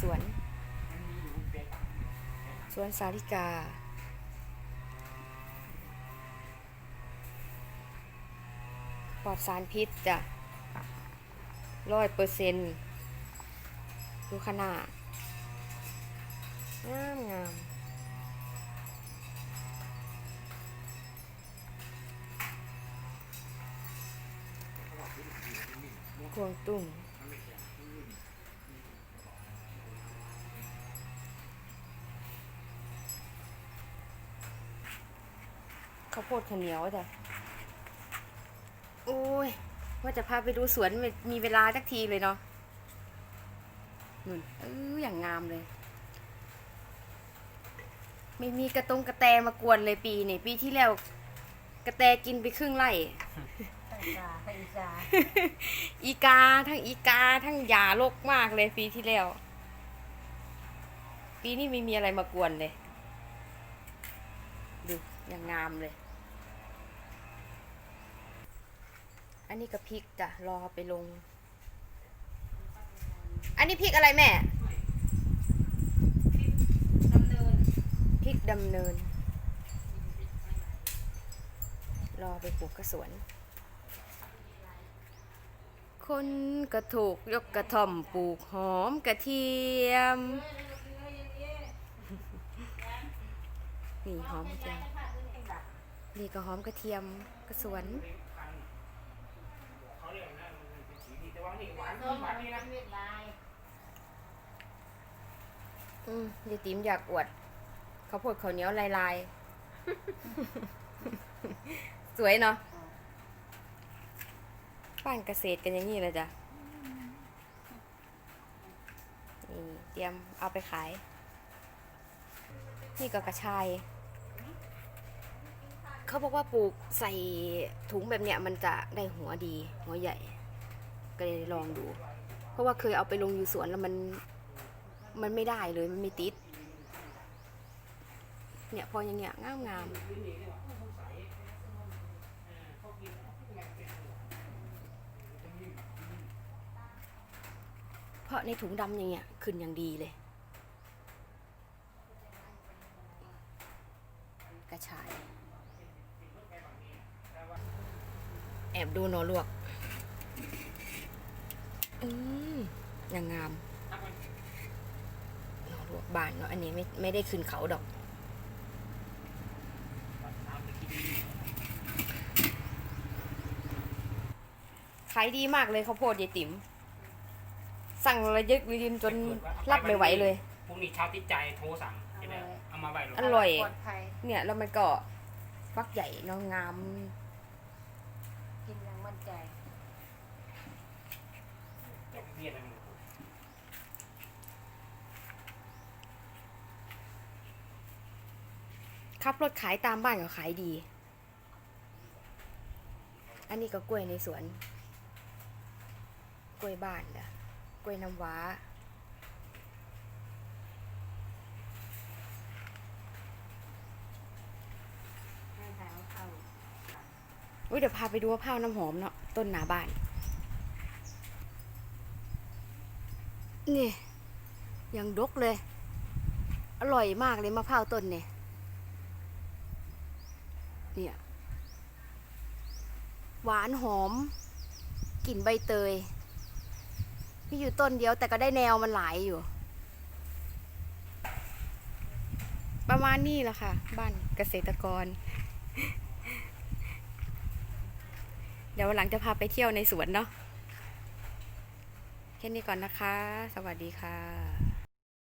สวน สวนสาริกา ปลอดสารพิษจ้ะร้อยเปอร์เซ็นต์ดูขนาดงามงามกวงตุ้ง ข้าวโพดข้าวเหนียวจ้ะโอ้ย ว่าจะพาไปดูสวนไม่มีเวลาสักทีเลยเนาะนุ่นเอออย่างงามเลย ไม่มีกระตงกระแตมากวนเลยปีนี่ปีที่แล้ว กระแตกินไปครึ่งไร่ไก่จาไก่จาอีกาทั้งอีกาทั้งยาโรคมากเลยปีที่แล้ว ปีนี้ไม่มีอะไรมากวนเลย ดูอย่างงามเลย นนี้ก็พริกจ้ะรอไปลง อันนี้พริกอะไรแม่ดำเนินพริกดำเนิน รอไปปลูกกระสวน คนกระถูกยกกระท่อมปลูกหอมกระเทียม นี่หอมกระเทียม นี่ก็หอมกระเทียมกระสวน ต้มมันเวียดลายอืมยายติ๋มอยากอวดข้าวโพดข้าวเหนียวลายลายๆสวยเนาะบ้านเกษตรกันอย่างนี้เลยจ้ะนี่เตรียมเอาไปขาย นี่ก็กระชาย เขาบอกว่าปลูกใส่ถุงแบบเนี้ยมันจะได้หัวดี หัวใหญ่ ก็เลยลองดู เพราะว่าเคยเอาไปลงอยู่สวนแล้วมันมันไม่ได้เลยมันไม่ติด เนี่ยพออย่างเงี้ยงามงามเพราะในถุงดำอย่างเงี้ยขึ้นอย่างดีเลย กระชาย แอบดูนอลวก อืมอย่างงามหนอลวกบานเนาะอันนี้ไม่ไม่ได้ขึ้นเขาดอก ขายดีมากเลยข้าวโพดยายติ๋มสั่งระยึกยืนจนรับไม่ไหวเลย พรุ่งนี้เช้าติดใจโทรสั่งจะได้เอามาไว้รถอร่อย ปลอดภัยเนี่ยแล้วมันก็ฟักใหญ่เน้องงาม กินอย่างมั่นใจ จะเรียนอะไรมัน ขับรถขายตามบ้านก็ขายดี อันนี้ก็กล้วยในสวน กล้วยบ้านจ้ะกล้วยน้ำว้าเข้า อุ้ยเดี๋ยวพาไปดูมะพร้าวน้ำหอมเนาะต้นหนาบ้าน นี่ ยังดกเลย อร่อยมากเลยมะพร้าวต้นเนี่ย เนี่ย หวานหอมกลิ่นใบเตยมีอยู่ต้นเดียวแต่ก็ได้แนวมันหลายอยู่ ประมาณนี้แหละค่ะ บ้านเกษตรกร เดี๋ยววันหลังจะพาไปเที่ยวในสวนเนาะแค่นี้ก่อนนะคะ สวัสดีค่ะ